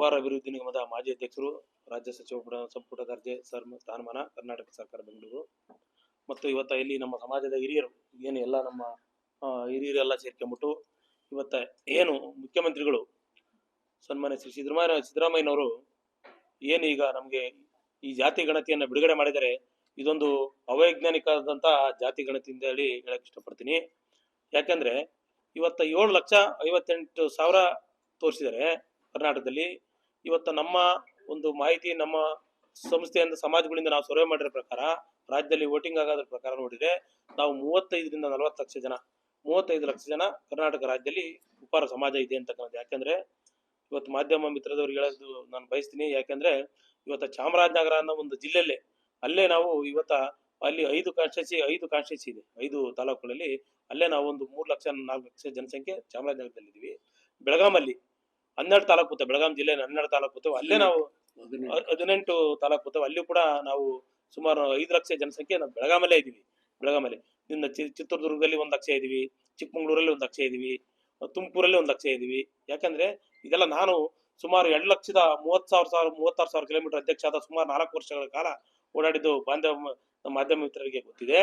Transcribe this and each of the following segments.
ಉಪಾರ ಅಭಿವೃದ್ಧಿ ನಿಗಮದ ಮಾಜಿ ಅಧ್ಯಕ್ಷರು ರಾಜ್ಯ ಸಚಿವ ಪುಟ- ಸಂಪುಟ ದರ್ಜೆ ಸರ್ ಸ್ಥಾನಮಾನ ಕರ್ನಾಟಕ ಸರ್ಕಾರ ಬೆಂಗಳೂರು. ಮತ್ತು ಇವತ್ತ ಇಲ್ಲಿ ನಮ್ಮ ಸಮಾಜದ ಹಿರಿಯರು, ಏನು ಎಲ್ಲ ನಮ್ಮ ಹಿರಿಯರೆಲ್ಲ ಸೇರ್ಕೊಂಬಿಟ್ಟು ಇವತ್ತ ಏನು ಮುಖ್ಯಮಂತ್ರಿಗಳು ಸನ್ಮಾನ್ಯ ಶ್ರೀ ಸಿದ್ದರಾಮಯ್ಯ, ಸಿದ್ದರಾಮಯ್ಯನವರು ಈಗ ನಮಗೆ ಈ ಜಾತಿ ಗಣತಿಯನ್ನು ಬಿಡುಗಡೆ ಮಾಡಿದರೆ ಇದೊಂದು ಅವೈಜ್ಞಾನಿಕವಾದಂಥ ಜಾತಿ ಗಣತಿ ಅಂತ ಹೇಳಿ ಹೇಳಕ್ ಇಷ್ಟಪಡ್ತೀನಿ. ಯಾಕಂದ್ರೆ ಇವತ್ತ ಏಳು ಲಕ್ಷ ಐವತ್ತೆಂಟು ಸಾವಿರ ತೋರಿಸಿದರೆ ಕರ್ನಾಟಕದಲ್ಲಿ. ಇವತ್ತು ನಮ್ಮ ಒಂದು ಮಾಹಿತಿ ನಮ್ಮ ಸಂಸ್ಥೆಯಿಂದ ಸಮಾಜಗಳಿಂದ ನಾವು ಸರ್ವೆ ಮಾಡಿರೋ ಪ್ರಕಾರ, ರಾಜ್ಯದಲ್ಲಿ ವೋಟಿಂಗ್ ಆಗೋದ್ರ ಪ್ರಕಾರ ನೋಡಿದ್ರೆ ನಾವು ಮೂವತ್ತೈದರಿಂದ ನಲವತ್ತು ಲಕ್ಷ ಜನ, ಮೂವತ್ತೈದು ಲಕ್ಷ ಜನ ಕರ್ನಾಟಕ ರಾಜ್ಯದಲ್ಲಿ ಉಪಾರ ಸಮಾಜ ಇದೆ ಅಂತಕ್ಕಂಥದ್ದು. ಯಾಕಂದ್ರೆ ಇವತ್ತು ಮಾಧ್ಯಮ ಮಿತ್ರದವ್ರಿಗೆ ಹೇಳೋದು ನಾನು ಬಯಸ್ತೀನಿ. ಯಾಕಂದ್ರೆ ಇವತ್ತು ಚಾಮರಾಜನಗರ ಅನ್ನೋ ಒಂದು ಜಿಲ್ಲೆಯಲ್ಲೇ, ಅಲ್ಲೇ ನಾವು ಇವತ್ತ ಅಲ್ಲಿ ಐದು ಕಾನ್ಸ್ಟಿಟ್ಯೂನ್ಸಿ ಐದು ಕಾನ್ಸ್ಟಿಟ್ಯೂನ್ಸಿ ಇದೆ. ಐದು ತಾಲೂಕುಗಳಲ್ಲಿ ಅಲ್ಲೇ ನಾವು ಒಂದು ಮೂರು ಲಕ್ಷ ನಾಲ್ಕು ಲಕ್ಷ ಜನಸಂಖ್ಯೆ ಚಾಮರಾಜನಗರದಲ್ಲಿ ಇದೀವಿ ಬೆಳಗಾಮಲ್ಲಿ ಹನ್ನೆರಡು ತಾಲೂಕು ಬರ್ತವೆ ಬೆಳಗಾಂ ಜಿಲ್ಲೆ ಹನ್ನೆರಡು ತಾಲೂಕು ಬರ್ತವೆ ಅಲ್ಲೇ ನಾವು ಹದಿನೆಂಟು. ತಾಲೂಕು ಬರ್ತವೆ ಅಲ್ಲಿ ಕೂಡ ನಾವು ಸುಮಾರು ಐದು ಲಕ್ಷ ಜನಸಂಖ್ಯೆ ನಾವು ಬೆಳಗಾಮಲ್ಲೇ ಇದ್ದೀವಿ. ಬೆಳಗಾಮಲ್ಲಿ ನಿನ್ನ ಚಿ- ಚಿತ್ರದುರ್ಗದಲ್ಲಿ ಒಂದು ಲಕ್ಷ ಇದೀವಿ ಚಿಕ್ಕಮಂಗ್ಳೂರಲ್ಲಿ ಒಂದು ಲಕ್ಷ ಇದೀವಿ ತುಮಕೂರಲ್ಲಿ ಒಂದು ಲಕ್ಷ ಇದೀವಿ ಯಾಕಂದ್ರೆ ಇದೆಲ್ಲ ನಾನು ಸುಮಾರು ಎರಡು ಲಕ್ಷದ ಮೂವತ್ತು ಸಾವಿರ ಸಾವಿರ ಮೂವತ್ತಾರು ಸಾವಿರ ಕಿಲೋಮೀಟರ್ ಅಧ್ಯಕ್ಷ ಆದ ಸುಮಾರು ನಾಲ್ಕು ವರ್ಷಗಳ ಕಾಲ ಓಡಾಡಿದ್ದು ಬಾಂಧವ ಮಾಧ್ಯಮ ಮಿತ್ರರಿಗೆ ಗೊತ್ತಿದೆ.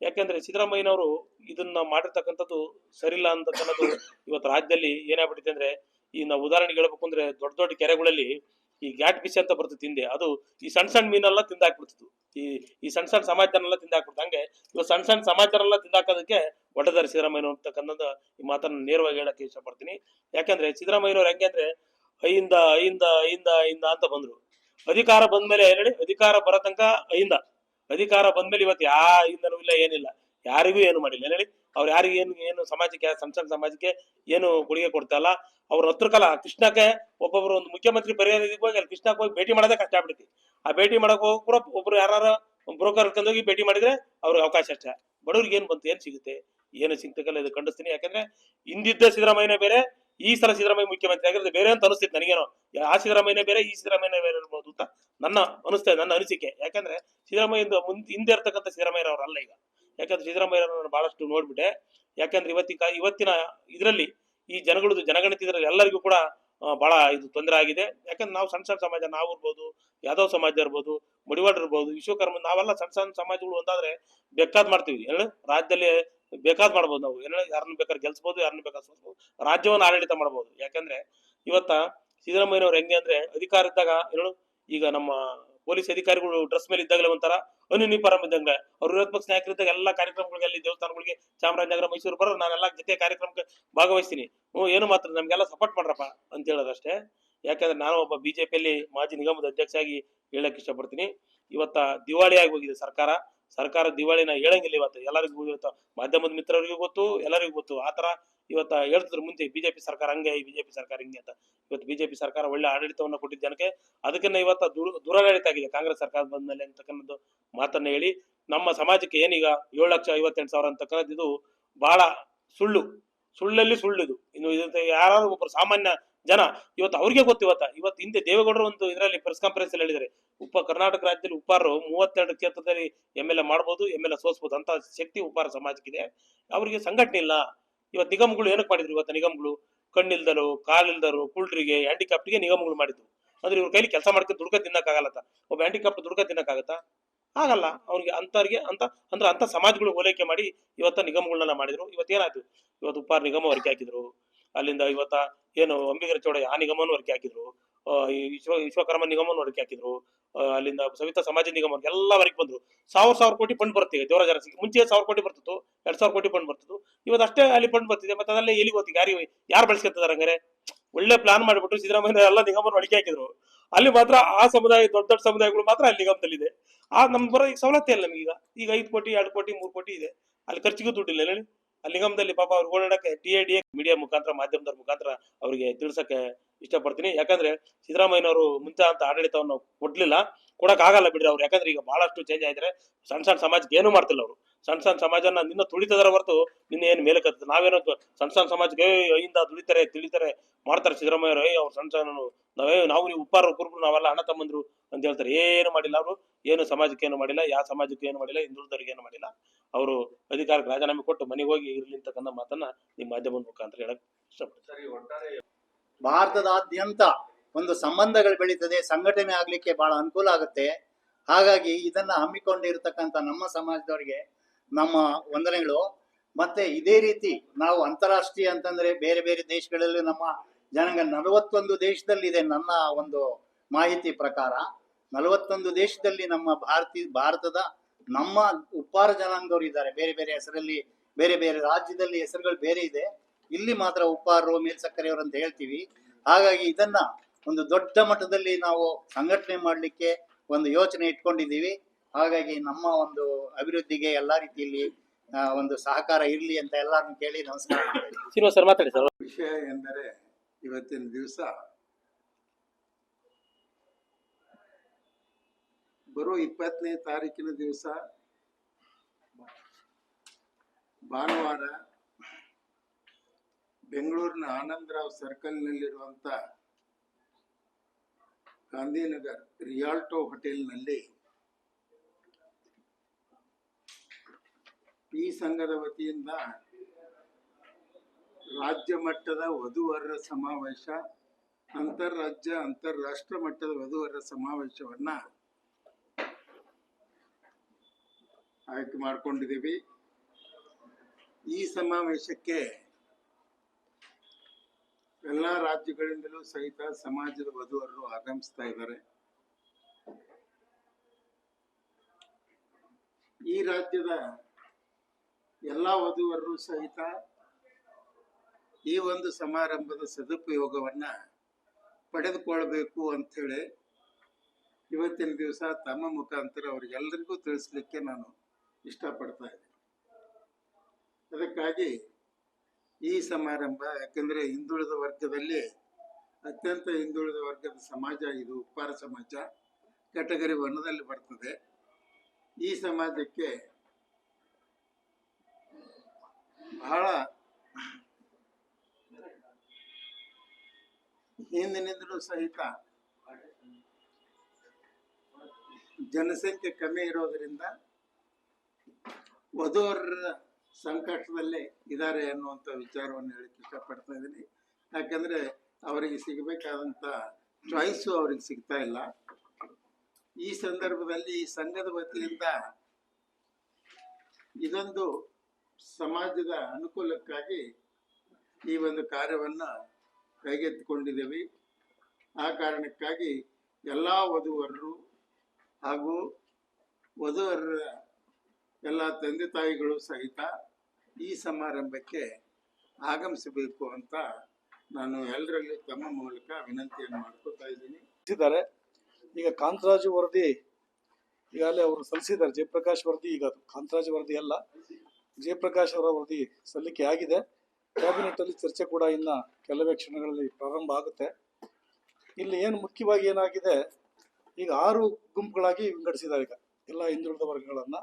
ಯಾಕಂದ್ರೆ ಸಿದ್ದರಾಮಯ್ಯನವರು ಇದನ್ನ ಮಾಡಿರ್ತಕ್ಕಂಥದ್ದು ಸರಿಲ್ಲ ಅಂತ ಇವತ್ತು ರಾಜ್ಯದಲ್ಲಿ ಏನಾಗ್ಬಿಟ್ಟಿದೆ ಅಂದ್ರೆ ಈ ನಾವು ಉದಾಹರಣೆಗೆ ಹೇಳ್ಬೇಕು ಅಂದ್ರೆ ದೊಡ್ಡ ದೊಡ್ಡ ಕೆರೆಗಳಲ್ಲಿ ಈ ಗ್ಯಾಟ್ ಬಿಸಿ ಅಂತ ಬರ್ತದೆ ತಿಂದೆ ಅದು ಈ ಸಣ್ಣ ಸಣ್ಣ ಮೀನೆಲ್ಲ ತಿಂದಾಕ್ಬಿಡ್ತಿತ್ತು ಈ ಈ ಸಣ್ಣ ಸಣ್ಣ ಸಮಾಜನೆಲ್ಲ ತಿಂದಾಕ್ಬಿಡ್ತು ಹಂಗೆ ಇವಾಗ ಸಣ್ಣ ಸಣ್ಣ ಸಮಾಜನೆಲ್ಲ ತಿಂದಾಕೋದಕ್ಕೆ ಒಡ್ಡದಾರಿ ಸಿದ್ದರಾಮಯ್ಯ ಅಂತಕ್ಕಂಥದ್ದು ಈ ಮಾತನ್ನ ನೇರವಾಗಿ ಹೇಳಕ್ಕೆ ಇಷ್ಟಪಡ್ತೀನಿ. ಯಾಕಂದ್ರೆ ಸಿದ್ದರಾಮಯ್ಯನವ್ರು ಹೆಂಗೆ ಅಂದ್ರೆ ಐಯಿಂದ ಐಯಿಂದ ಐಯಿಂದ ಐಯಿಂದ ಅಂತ ಬಂದ್ರು. ಅಧಿಕಾರ ಬಂದ್ಮೇಲೆ ಹೇಳಿ? ಅಧಿಕಾರ ಬರೋ ತನಕ ಐಯಿಂದ ಅಧಿಕಾರ ಬಂದ್ಮೇಲೆ ಇವತ್ತು ಯಾ ಇಂದನೂ ಇಲ್ಲ, ಏನಿಲ್ಲ. ಯಾರಿಗೂ ಏನು ಮಾಡಿಲ್ಲ. ಏನ್ ಹೇಳಿ? ಅವ್ರು ಯಾರಿಗೆ ಏನು ಏನು ಸಮಾಜಕ್ಕೆ, ಸಣ್ಣ ಸಮಾಜಕ್ಕೆ ಏನು ಕೊಡುಗೆ ಕೊಡ್ತಾ ಇಲ್ಲ. ಅವ್ರ ಹತ್ರ ಕಾಲ ಕೃಷ್ಣಕ್ಕೆ ಒಬ್ಬೊಬ್ರು ಒಂದು ಮುಖ್ಯಮಂತ್ರಿ ಪರಿಹಾರ ಹೋಗಿ, ಅಲ್ಲಿ ಕೃಷ್ಣಕ್ಕೆ ಹೋಗಿ ಭೇಟಿ ಮಾಡೋದೇ ಕಷ್ಟ ಆಗ್ಬಿಡ್ತಿ ಆ ಭೇಟಿ ಮಾಡಕ್ ಹೋಗಿ ಕೂಡ ಒಬ್ರು ಯಾರು ಬ್ರೋಕರ್ ಹೋಗಿ ಭೇಟಿ ಮಾಡಿದ್ರೆ ಅವ್ರಿಗೆ ಅವಕಾಶ ಅಷ್ಟೇ. ಬಡವ್ರಿಗೆ ಏನ್ ಬಂತು, ಏನ್ ಸಿಗುತ್ತೆ? ಏನು ಸಿಗ್ತಕ್ಕಲ್ಲ ಇದು ಖಂಡಿಸ್ತೀನಿ. ಯಾಕಂದ್ರೆ ಹಿಂದಿದ್ದ ಸಿದ್ದರಾಮಯ್ಯನೇ ಬೇರೆ, ಈ ಸಲ ಸಿದ್ದರಾಮಯ್ಯ ಮುಖ್ಯಮಂತ್ರಿ ಆಗಿರೋದು ಬೇರೆ ಅಂತ ಅನಿಸ್ತಿತ್ತು ನನಗೇನೋ. ಆ ಸಿದ್ದರಾಮಯ್ಯನೇ ಬೇರೆ, ಈ ಸಿದ್ದರಾಮಯ್ಯನೇ ಬೇರೆ ಇರ್ಬೋದು ಅಂತ ನನ್ನ ಅನಿಸ್ತದೆ ನನ್ನ ಅನಿಸಿಕೆ. ಯಾಕಂದ್ರೆ ಸಿದ್ದರಾಮಯ್ಯ ಹಿಂದೆ ಇರ್ತಕ್ಕಂಥ ಸಿದ್ದರಾಮಯ್ಯ ಅವರಲ್ಲ ಈಗ. ಯಾಕಂದ್ರೆ ಸಿದ್ದರಾಮಯ್ಯ ನಾನು ಬಹಳಷ್ಟು ನೋಡ್ಬಿಟ್ಟೆ. ಯಾಕಂದ್ರೆ ಇವತ್ತಿನ ಇವತ್ತಿನ ಇದರಲ್ಲಿ ಈ ಜನಗಳದ್ದು, ಜನಗಣತಿ ಇದರಲ್ಲಿ ಎಲ್ಲರಿಗೂ ಕೂಡ ಬಹಳ ಇದು ತೊಂದರೆ ಆಗಿದೆ. ಯಾಕಂದ್ರೆ ನಾವು ಸಣ್ಣ ಸಣ್ಣ ಸಮಾಜ, ನಾವು ಇರ್ಬೋದು, ಯಾದವ್ ಸಮಾಜ ಇರ್ಬೋದು ಮಡಿವಾಡ್ ಇರ್ಬೋದು ವಿಶ್ವಕರ್ಮ ನಾವೆಲ್ಲ ಸಣ್ಣ ಸಣ್ಣ ಸಮಾಜಗಳು ಒಂದಾದ್ರೆ ಬೇಕಾದ್ ಮಾಡ್ತೀವಿ. ಏನು ರಾಜ್ಯದಲ್ಲಿ ಬೇಕಾದ್ ಮಾಡ್ಬೋದು ನಾವು. ಏನ ಯಾರನ್ನ ಬೇಕಾದ್ರೆ ಗೆಲ್ಸ್ಬೋದು, ಯಾರನ್ನ ಸೋಲ್ಸ್ಬೋದು ರಾಜ್ಯವನ್ನು ಆಡಳಿತ ಮಾಡ್ಬೋದು. ಯಾಕಂದ್ರೆ ಇವತ್ತ ಸಿದ್ದರಾಮಯ್ಯನವ್ರು ಹೆಂಗೆ ಅಂದ್ರೆ ಅಧಿಕಾರ ಇದ್ದಾಗ ಹೇಳು? ಈಗ ನಮ್ಮ ಪೊಲೀಸ್ ಅಧಿಕಾರಿಗಳು ಡ್ರೆಸ್ ಮೇಲೆ ಇದ್ದಾಗಲೇ ಒಂಥರ ಅನುನಿಪರಂ ಇದ್ದಂಗೆ. ಅವ್ರ ವಿರೋಧ ಪಕ್ಷ ನಾಯಕರಿದ್ದಾಗ ಎಲ್ಲ ಕಾರ್ಯಕ್ರಮಗಳಿಗೆ ಅಲ್ಲಿ ದೇವಸ್ಥಾನಗಳಿಗೆ ಚಾಮರಾಜನಗರ, ಮೈಸೂರು ಬರೋ ನಾನೆಲ್ಲ ಜೊತೆ ಕಾರ್ಯಕ್ರಮಕ್ಕೆ ಭಾಗವಹಿಸ್ತೀನಿ. ಹ್ಞೂ, ಏನು ಮಾತ್ರ ನಮಗೆಲ್ಲ ಸಪೋರ್ಟ್ ಮಾಡ್ರಪ್ಪ ಅಂತ ಹೇಳೋದಷ್ಟೇ. ಯಾಕಂದ್ರೆ ನಾನು ಒಬ್ಬ ಬಿಜೆಪಿಯಲ್ಲಿ ಮಾಜಿ ನಿಗಮದ ಅಧ್ಯಕ್ಷ ಆಗಿ ಹೇಳಕ್ ಇಷ್ಟಪಡ್ತೀನಿ. ಇವತ್ತ ದಿವಾಳಿ ಆಗಿ ಹೋಗಿದೆ ಸರ್ಕಾರ. ಸರ್ಕಾರ ದಿವಾಳಿನ ಹೇಳಂಗಿಲ್ಲ ಇವತ್ತು. ಎಲ್ಲರಿಗೂ ಇವತ್ತು ಮಾಧ್ಯಮದ ಮಿತ್ರರಿಗೂ ಗೊತ್ತು, ಎಲ್ಲರಿಗೂ ಗೊತ್ತು. ಆತರ ಇವತ್ತ ಹೇಳ್ತಿದ್ರು ಮುಂದೆ ಬಿಜೆಪಿ ಸರ್ಕಾರ ಹಂಗೆ ಬಿಜೆಪಿ ಸರ್ಕಾರ ಹಿಂಗೆ ಅಂತ. ಇವತ್ತು ಬಿಜೆಪಿ ಸರ್ಕಾರ ಒಳ್ಳೆ ಆಡಳಿತವನ್ನ ಕೊಟ್ಟಿದ್ದ ಜನಕ್ಕೆ. ಅದಕ್ಕನ್ನ ಇವತ್ತ ದೂರ, ದುರಾಡಳಿತ ಆಗಿದೆ. ಕಾಂಗ್ರೆಸ್ ಸರ್ಕಾರ ಬಂದ ಮೇಲೆ ಅಂತಕ್ಕಂಥದ್ದು ಮಾತನ್ನ ಹೇಳಿ, ನಮ್ಮ ಸಮಾಜಕ್ಕೆ ಏನೀಗ ಏಳು ಲಕ್ಷ ಐವತ್ತೆಂಟು ಸಾವಿರ ಅಂತಕ್ಕಂಥದ್ದು ಇದು ಬಹಳ ಸುಳ್ಳು. ಸುಳ್ಳಲ್ಲಿ ಸುಳ್ಳಿದು. ಇನ್ನು ಇದು ಯಾರಾದ್ರೂ ಒಬ್ಬರು ಸಾಮಾನ್ಯ ಜನ, ಇವತ್ತು ಅವ್ರಿಗೆ ಗೊತ್ತು ಇವತ್ತ. ಇವತ್ತು ಹಿಂದೆ ದೇವೇಗೌಡರು ಒಂದು ಇದರಲ್ಲಿ ಪ್ರೆಸ್ ಕಾನ್ಫರೆನ್ಸ್ ಅಲ್ಲಿ ಹೇಳಿದ್ದಾರೆ. ಉಪ, ಕರ್ನಾಟಕ ರಾಜ್ಯದಲ್ಲಿ ಉಪ್ಪಾರು ಮೂವತ್ತೆರಡು ಕ್ಷೇತ್ರದಲ್ಲಿ ಎಂ ಎಲ್ ಎ ಮಾಡ್ಬೋದು ಎಂ ಎಲ್ ಎ ಸೋಸ್ಬೋದು ಅಂತ ಶಕ್ತಿ ಉಪ್ಪಾರ ಸಮಾಜಕ್ಕಿದೆ. ಅವರಿಗೆ ಸಂಘಟನೆ ಇಲ್ಲ. ಇವತ್ತು ನಿಗಮಗಳು ಏನಕ್ಕೆ ಮಾಡಿದ್ರು? ಇವತ್ತು ನಿಗಮಗಳು ಕಣ್ಣಿಲ್ದರು, ಕಾಲಿಲ್ದರು ಕುಳ್ಳರಿಗೆ ಹ್ಯಾಂಡಿಕ್ಯಾಪ್ಟಿಗೆ ನಿಗಮಗಳು ಮಾಡಿದ್ರು. ಅಂದ್ರೆ ಇವ್ರ ಕೈಲಿ ಕೆಲಸ ಮಾಡ್ಕೊಂಡು ದುಡ್ಕ ತಿನ್ನಕ್ಕಾಗಲ್ಲ ಒಬ್ಬ ಹ್ಯಾಂಡಿಕ್ಯಾಪ್ಟ್ ದುಡ್ಕ ತಿನ್ನಕ್ಕಾಗತ್ತಾ? ಆಗಲ್ಲ. ಅವ್ರಿಗೆ ಅಂತವ್ರಿಗೆ ಅಂತ, ಅಂದ್ರೆ ಅಂತ ಸಮಾಜಗಳು ಹೋಲೈಕೆ ಮಾಡಿ ಇವತ್ತ ನಿಗಮಗಳನ್ನೆಲ್ಲ ಮಾಡಿದ್ರು. ಇವತ್ತೇನಾಯ್ತು ಇವತ್ತು ಉಪ್ಪಾರ ನಿಗಮ ಹೊರಕೆ ಹಾಕಿದ್ರು. ಅಲ್ಲಿಂದ ಇವತ್ತ ಏನು ಅಂಬಿಗರ ಚೌಡ ಆ ನಿಗಮನೂ ಹೊರಕೆ ಹಾಕಿದ್ರು. ವಿಶ್ವ ವಿಶ್ವಕರ್ಮ ನಿಗಮವನ್ನು ಹೊರಕೆ ಹಾಕಿದ್ರು. ಅಲ್ಲಿಂದ ಸವಿತಾ ಸಮಾಜ ನಿಗಮ ಎಲ್ಲ ಹೊರಗೆ ಬಂದ್ರು. ಸಾವಿರ ಸಾವಿರ ಕೋಟಿ ಫಂಡ್ ಬರ್ತೀವಿ ದೇವರಾಜ ಅರಸಿಗೆ ಮುಂಚೆ ಸಾವಿರ ಕೋಟಿ ಬರ್ತಿತ್ತು, ಎರಡ್ ಸಾವಿರ ಕೋಟಿ ಫಂಡ್ ಬರ್ತಿತ್ತು. ಇವತ್ತು ಅಷ್ಟೇ ಅಲ್ಲಿ ಫಂಡ್ ಬರ್ತಿದೆ, ಮತ್ತೆ ಅದಲ್ಲೇ ಎಲ್ಲಿ ಗೊತ್ತಿ ಯಾರು ಯಾರು ಬಳಸ್ಕೊತಿದಾರೆ ಹಂಗಾರೆ? ಒಳ್ಳೆ ಪ್ಲಾನ್ ಮಾಡಿಬಿಟ್ಟು ಸಿದ್ದರಾಮಯ್ಯ ಎಲ್ಲ ನಿಗಮವನ್ನು ಅಡಿಕೆ ಹಾಕಿದ್ರು. ಅಲ್ಲಿ ಮಾತ್ರ ಆ ಸಮುದಾಯ, ದೊಡ್ಡ ದೊಡ್ಡ ಸಮುದಾಯಗಳು ಮಾತ್ರ ಅಲ್ಲಿ ನಿಗಮದಲ್ಲಿದೆ. ಆ ನಮ್ಗೆ ಬರೋ ಈಗ ಸವಲತ್ತೇ ಇಲ್ಲ ನಮಗೀಗ ಈಗ ಐದು ಕೋಟಿ, ಎರಡು ಕೋಟಿ, ಮೂರು ಕೋಟಿ ಇದೆ. ಅಲ್ಲಿ ಖರ್ಚಿಗೂ ದುಡ್ಡಿಲ್ಲ, ಹೇಳಿ. ನಿಗಮದಲ್ಲಿ ಪಾಪ ಅವ್ರು ಓಡಾಡಕ್ಕೆ T A D A media ಮುಖಾಂತರ, ಮಾಧ್ಯಮದವ್ರ ಮುಖಾಂತರ ಅವರಿಗೆ ತಿಳಿಸಕ್ಕೆ ಇಷ್ಟಪಡ್ತೀನಿ. ಯಾಕಂದ್ರೆ ಸಿದ್ದರಾಮಯ್ಯನವರು ಮುಂಚೆ ಅಂತ ಆಡಳಿತವನ್ನು ಕೊಡ್ಲಿಲ್ಲ. ಕೊಡಕ್ ಆಗಲ್ಲ ಬಿಡ್ರಿ ಅವ್ರು. ಯಾಕಂದ್ರೆ ಈಗ ಬಹಳಷ್ಟು ಚೇಂಜ್ ಆಯ್ತಾರೆ ಸಣ್ಣ ಸಣ್ಣ ಸಮಾಜಕ್ಕೆ ಏನು ಮಾಡ್ತಿಲ್ಲ ಅವರು. ಸಣ್ಣ ಸಣ್ಣ ಸಮಾಜನ ನಿನ್ನ ತುಳಿತದಾರ ಹೊರತು ನಿನ್ನ ಏನು ಮೇಲೆ ಕತ್ತ ನಾವೇನೋ ಸಣ್ಣ ಸಣ್ಣ ಸಮಾಜಕ್ಕೆ ಅಯ್ಯಿಂದ ದುಡಿತಾರೆ ತಿಳಿತಾರೆ, ಮಾಡ್ತಾರೆ ಸಿದ್ದರಾಮಯ್ಯರು ಅವರು ಸಣ್ಣ ಸಣ್ಣ ನಾವೇ ನಾವು ನೀವು ಉಪ್ಪಾರ, ಕುರುಬರು, ನಾವೆಲ್ಲ ಅಣ್ಣ ತಮ್ಮಂದ್ರು ಅಂತ ಹೇಳ್ತಾರೆ. ಏನು ಮಾಡಿಲ್ಲ ಅವರು. ಏನು ಸಮಾಜಕ್ಕೆ ಏನು ಮಾಡಿಲ್ಲ, ಯಾವ ಸಮಾಜಕ್ಕೆ ಏನು ಮಾಡಿಲ್ಲ, ಹಿಂದುಳಿದವ್ರಿಗೆ ಏನು ಮಾಡಿಲ್ಲ. ಅವರು ಅಧಿಕಾರಕ್ಕೆ ರಾಜೀನಾಮೆ ಕೊಟ್ಟು ಮನೆಗೆ ಹೋಗಿ ಇರಲಿ ಅಂತಕ್ಕಂಥ ಮಾತನ್ನ ನಿಮ್ಮ ಮಾಧ್ಯಮದ ಮುಖಾಂತರ ಹೇಳಕ್ ಇಷ್ಟಪಡ್ತೀನಿ. ಭಾರತದಾದ್ಯಂತ ಒಂದು ಸಂಬಂಧಗಳು ಬೆಳೀತದೆ. ಸಂಘಟನೆ ಆಗ್ಲಿಕ್ಕೆ ಬಹಳ ಅನುಕೂಲ ಆಗುತ್ತೆ. ಹಾಗಾಗಿ ಇದನ್ನ ಹಮ್ಮಿಕೊಂಡಿರತಕ್ಕಂಥ ನಮ್ಮ ಸಮಾಜದವರಿಗೆ ನಮ್ಮ ವಂದನೆಗಳು. ಮತ್ತೆ ಇದೇ ರೀತಿ ನಾವು ಅಂತಾರಾಷ್ಟ್ರೀಯ ಅಂತಂದ್ರೆ ಬೇರೆ ಬೇರೆ ದೇಶಗಳಲ್ಲಿ ನಮ್ಮ ಜನಾಂಗ ನಲವತ್ತೊಂದು ದೇಶದಲ್ಲಿದೆ ನನ್ನ ಒಂದು ಮಾಹಿತಿ ಪ್ರಕಾರ. ನಲವತ್ತೊಂದು ದೇಶದಲ್ಲಿ ನಮ್ಮ ಭಾರತೀಯ ಭಾರತದ ನಮ್ಮ ಉಪ್ಪಾರ ಜನಾಂಗದವರು ಇದ್ದಾರೆ. ಬೇರೆ ಬೇರೆ ಹೆಸರಲ್ಲಿ, ಬೇರೆ ಬೇರೆ ರಾಜ್ಯದಲ್ಲಿ ಹೆಸರುಗಳು ಬೇರೆ ಇದೆ. ಇಲ್ಲಿ ಮಾತ್ರ ಉಪ್ಪಾರರು ಮೇಲ್ಸಕ್ಕರೆಯವರು ಅಂತ ಹೇಳ್ತೀವಿ. ಹಾಗಾಗಿ ಇದನ್ನ ಒಂದು ದೊಡ್ಡ ಮಟ್ಟದಲ್ಲಿ ನಾವು ಸಂಘಟನೆ ಮಾಡಲಿಕ್ಕೆ ಒಂದು ಯೋಚನೆ ಇಟ್ಕೊಂಡಿದ್ದೀವಿ. ಹಾಗಾಗಿ ನಮ್ಮ ಒಂದು ಅಭಿವೃದ್ಧಿಗೆ ಎಲ್ಲಾ ರೀತಿಯಲ್ಲಿ ಆ, ಒಂದು ಸಹಕಾರ ಇರಲಿ ಅಂತ ಎಲ್ಲರನ್ನು ಕೇಳಿ ನಮಸ್ಕಾರ. ಶ್ರೀನಿವಾಸ್ ಸರ್ ಮಾತಾಡಿ ಸರ್ ವಿಷಯ ಎಂದರೆ ಇವತ್ತಿನ ದಿವಸ ಬರೋ ಇಪ್ಪತ್ತನೇ ತಾರೀಕಿನ ದಿವಸ ಭಾನುವಾರ ಬೆಂಗಳೂರಿನ ಆನಂದರಾವ್ ಸರ್ಕಲ್ನಲ್ಲಿರುವಂಥ ಗಾಂಧಿನಗರ್ ರಿಯಾಲ್ಟೋ ಹೋಟೆಲ್ನಲ್ಲಿ ಈ ಸಂಘದ ವತಿಯಿಂದ ರಾಜ್ಯ ಮಟ್ಟದ ವಧುವರರ ಸಮಾವೇಶ ಅಂತಾರಾಜ್ಯ ಅಂತಾರಾಷ್ಟ್ರ ಮಟ್ಟದ ವಧುವರರ ಸಮಾವೇಶವನ್ನ ಆಯ್ಕೆ ಮಾಡ್ಕೊಂಡಿದ್ದೀವಿ. ಈ ಸಮಾವೇಶಕ್ಕೆ ಎಲ್ಲ ರಾಜ್ಯಗಳಿಂದಲೂ ಸಹಿತ ಸಮಾಜದ ವಧುವರರು ಆಗಮಿಸ್ತಾ ಇದ್ದಾರೆ. ಈ ರಾಜ್ಯದ ಎಲ್ಲ ವಧುವರರು ಸಹಿತ ಈ ಒಂದು ಸಮಾರಂಭದ ಸದುಪಯೋಗವನ್ನ ಪಡೆದುಕೊಳ್ಬೇಕು ಅಂಥೇಳಿ ಇವತ್ತಿನ ದಿವಸ ತಮ್ಮ ಮುಖಾಂತರ ಅವರಿಗೆಲ್ಲರಿಗೂ ತಿಳಿಸ್ಲಿಕ್ಕೆ ನಾನು ಇಷ್ಟಪಡ್ತಾ ಇದ್ದೀನಿ. ಅದಕ್ಕಾಗಿ ಈ ಸಮಾರಂಭ, ಯಾಕಂದ್ರೆ ಹಿಂದುಳಿದ ವರ್ಗದಲ್ಲಿ ಅತ್ಯಂತ ಹಿಂದುಳಿದ ವರ್ಗದ ಸಮಾಜ, ಇದು ಉಪ್ಪಾರ ಸಮಾಜ ಕ್ಯಾಟಗರಿ ಒನ್ನದಲ್ಲಿ ಬರ್ತದೆ. ಈ ಸಮಾಜಕ್ಕೆ ಬಹಳ ಹಿಂದಿನಿಂದಲೂ ಸಹಿತ ಜನಸಂಖ್ಯೆ ಕಮ್ಮಿ ಇರೋದ್ರಿಂದ ವಧುವರ ಸಂಕಷ್ಟದಲ್ಲೇ ಇದ್ದಾರೆ ಅನ್ನುವಂಥ ವಿಚಾರವನ್ನು ಹೇಳಕ್ಕೆ ಇಷ್ಟಪಡ್ತಾ ಇದ್ದೀನಿ. ಯಾಕಂದ್ರೆ ಅವರಿಗೆ ಸಿಗಬೇಕಾದಂಥ ಚಾಯ್ಸು ಅವ್ರಿಗೆ ಸಿಗ್ತಾ ಇಲ್ಲ. ಈ ಸಂದರ್ಭದಲ್ಲಿ ಈ ಸಂಘದ ವತಿಯಿಂದ ಇದೊಂದು ಸಮಾಜದ ಅನುಕೂಲಕ್ಕಾಗಿ ಈ ಒಂದು ಕಾರ್ಯವನ್ನ ಕೈಗೆತ್ತಿಕೊಂಡಿದ್ದೇವೆ. ಆ ಕಾರಣಕ್ಕಾಗಿ ಎಲ್ಲ ವಧುವರರು ಹಾಗೂ ವಧುವರರ ಎಲ್ಲ ತಂದೆ ತಾಯಿಗಳು ಸಹಿತ ಈ ಸಮಾರಂಭಕ್ಕೆ ಆಗಮಿಸಬೇಕು ಅಂತ ನಾನು ಎಲ್ಲರಲ್ಲೂ ತಮ್ಮ ಮೂಲಕ ವಿನಂತಿಯನ್ನು ಮಾಡ್ಕೋತಾ ಇದ್ದೀನಿ. ಇದ್ದಾರೆ. ಈಗ ಕಾಂತರಾಜು ವರದಿ ಈಗಾಗಲೇ ಅವರು ಸಲ್ಲಿಸಿದ್ದಾರೆ. ಜಯಪ್ರಕಾಶ್ ವರದಿ ಈಗ ಕಾಂತರಾಜು ವರದಿ ಅಲ್ಲ. ಜಯಪ್ರಕಾಶ್ ಅವರ ವರದಿ ಸಲ್ಲಿಕೆ ಆಗಿದೆ. ಕ್ಯಾಬಿನೆಟ್ ಅಲ್ಲಿ ಚರ್ಚೆ ಕೂಡ ಇನ್ನ ಕೆಲವೇ ಕ್ಷಣಗಳಲ್ಲಿ ಪ್ರಾರಂಭ ಆಗುತ್ತೆ. ಇಲ್ಲಿ ಏನು ಮುಖ್ಯವಾಗಿ ಏನಾಗಿದೆ? ಈಗ ಆರು ಗುಂಪುಗಳಾಗಿ ವಿಂಗಡಿಸಿದ್ದಾರೆ ಈಗ ಎಲ್ಲ ಹಿಂದುಳಿದ ವರ್ಗಗಳನ್ನ.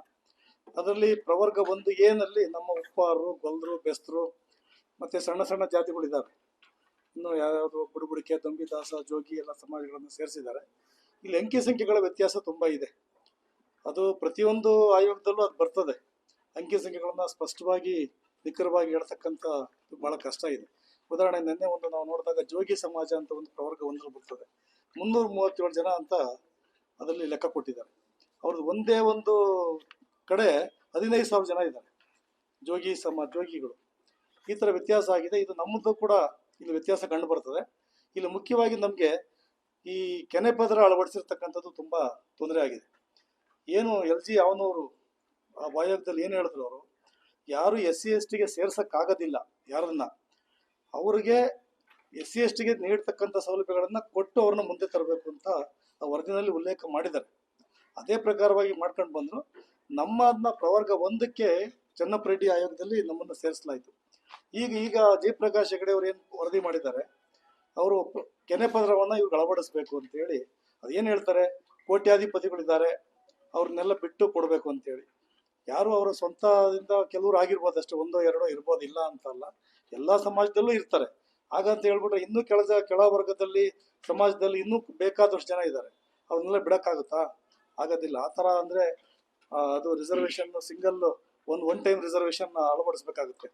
ಅದರಲ್ಲಿ ಪ್ರವರ್ಗ ಒಂದು ಏನಲ್ಲಿ ನಮ್ಮ ಉಪ್ಪಾರರು ಗೊಲ್ಲರು ಬೆಸ್ತರು ಮತ್ತು ಸಣ್ಣ ಸಣ್ಣ ಜಾತಿಗಳಿದ್ದಾವೆ. ಇನ್ನು ಯಾವ್ಯಾವುದು ಬುಡುಬುಡಿಕೆ, ದಂಬಿದಾಸ, ಜೋಗಿ ಎಲ್ಲ ಸಮಾಜಗಳನ್ನು ಸೇರಿಸಿದ್ದಾರೆ. ಇಲ್ಲಿ ಅಂಕಿ ಸಂಖ್ಯೆಗಳ ವ್ಯತ್ಯಾಸ ತುಂಬ ಇದೆ. ಅದು ಪ್ರತಿಯೊಂದು ಆಯೋಗದಲ್ಲೂ ಅದು ಬರ್ತದೆ. ಅಂಕಿ ಸಂಖ್ಯೆಗಳನ್ನ ಸ್ಪಷ್ಟವಾಗಿ, ನಿಖರವಾಗಿ ಹೇಳ್ತಕ್ಕಂಥ ಬಹಳ ಕಷ್ಟ ಇದೆ. ಉದಾಹರಣೆ, ನಿನ್ನೆ ಒಂದು ನಾವು ನೋಡಿದಾಗ ಜೋಗಿ ಸಮಾಜ ಅಂತ ಒಂದು ಪ್ರವರ್ಗ ಒಂದರಲ್ಲಿ ಬರ್ತದೆ. ಮುನ್ನೂರ ಮೂವತ್ತೇಳು ಜನ ಅಂತ ಅದರಲ್ಲಿ ಲೆಕ್ಕ ಕೊಟ್ಟಿದ್ದಾರೆ. ಅವ್ರದ್ದು ಒಂದೇ ಒಂದು ಕಡೆ ಹದಿನೈದು ಸಾವಿರ ಜನ ಇದ್ದಾರೆ, ಜೋಗಿ ಸಮ, ಜೋಗಿಗಳು. ಈ ಥರ ವ್ಯತ್ಯಾಸ ಆಗಿದೆ. ಇದು ನಮ್ಮದು ಕೂಡ ಇಲ್ಲಿ ವ್ಯತ್ಯಾಸ ಕಂಡು ಬರ್ತದೆ. ಇಲ್ಲಿ ಮುಖ್ಯವಾಗಿ ನಮಗೆ ಈ ಕೆನೆ ಪದರ ಅಳವಡಿಸಿರ್ತಕ್ಕಂಥದ್ದು ತುಂಬ ತೊಂದರೆ ಆಗಿದೆ. ಏನು ಎಲ್ ಜಿ ಅವನವರು ಆ ಆಯೋಗದಲ್ಲಿ ಏನು ಹೇಳಿದ್ರು ಅವರು? ಯಾರು ಎಸ್ ಸಿ ಎಸ್ ಟಿಗೆ ಸೇರ್ಸೋಕ್ಕಾಗೋದಿಲ್ಲ, ಯಾರನ್ನ? ಅವರಿಗೆ ಎಸ್ ಸಿ ಎಸ್ ಟಿಗೆ ನೀಡ್ತಕ್ಕಂಥ ಸೌಲಭ್ಯಗಳನ್ನು ಕೊಟ್ಟು ಅವ್ರನ್ನ ಮುಂದೆ ತರಬೇಕು ಅಂತ ಆ ವರದಿನಲ್ಲಿ ಉಲ್ಲೇಖ ಮಾಡಿದ್ದಾರೆ. ಅದೇ ಪ್ರಕಾರವಾಗಿ ಮಾಡ್ಕೊಂಡು ಬಂದ್ರು. ನಮ್ಮ ಅದನ್ನ ಪ್ರವರ್ಗ ಒಂದಕ್ಕೆ ಚೆನ್ನಪ್ಪ ರೆಡ್ಡಿ ಆಯೋಗದಲ್ಲಿ ನಮ್ಮನ್ನು ಸೇರಿಸಲಾಯಿತು. ಈಗ ಈಗ ಜಯಪ್ರಕಾಶ್ ಹೆಗಡೆ ಅವರು ಏನು ವರದಿ ಮಾಡಿದ್ದಾರೆ? ಅವರು ಕೆನೆ ಪದರವನ್ನು ಇವ್ರಿಗೆ ಅಳವಡಿಸ್ಬೇಕು ಅಂತ ಹೇಳಿ ಅದೇನು ಹೇಳ್ತಾರೆ? ಕೋಟ್ಯಾಧಿಪತಿಗಳಿದ್ದಾರೆ, ಅವ್ರನ್ನೆಲ್ಲ ಬಿಟ್ಟು ಕೊಡಬೇಕು ಅಂತೇಳಿ. ಯಾರು ಅವರ ಸ್ವಂತದಿಂದ ಕೆಲವರು ಆಗಿರ್ಬೋದು ಅಷ್ಟೇ ಒಂದೋ ಎರಡೋ ಇರ್ಬೋದು ಇಲ್ಲ ಅಂತಲ್ಲ. ಎಲ್ಲ ಸಮಾಜದಲ್ಲೂ ಇರ್ತಾರೆ. ಹಾಗಂತ ಹೇಳ್ಬಿಟ್ರೆ ಇನ್ನೂ ಕೆಳಜ ಕೆಳ ವರ್ಗದಲ್ಲಿ ಸಮಾಜದಲ್ಲಿ ಇನ್ನೂ ಬೇಕಾದಷ್ಟು ಜನ ಇದ್ದಾರೆ. ಅವ್ರನ್ನೆಲ್ಲ ಬಿಡೋಕ್ಕಾಗುತ್ತಾ? ಆಗೋದಿಲ್ಲ. ಆ ಥರ ಅಂದರೆ ಅದು ರಿಸರ್ವೇಷನ್ ಸಿಂಗಲ್ ಒಂದು ಒನ್ ಟೈಮ್ ರಿಸರ್ವೇಷನ್ ಅಳವಡಿಸ್ಬೇಕಾಗುತ್ತೆ.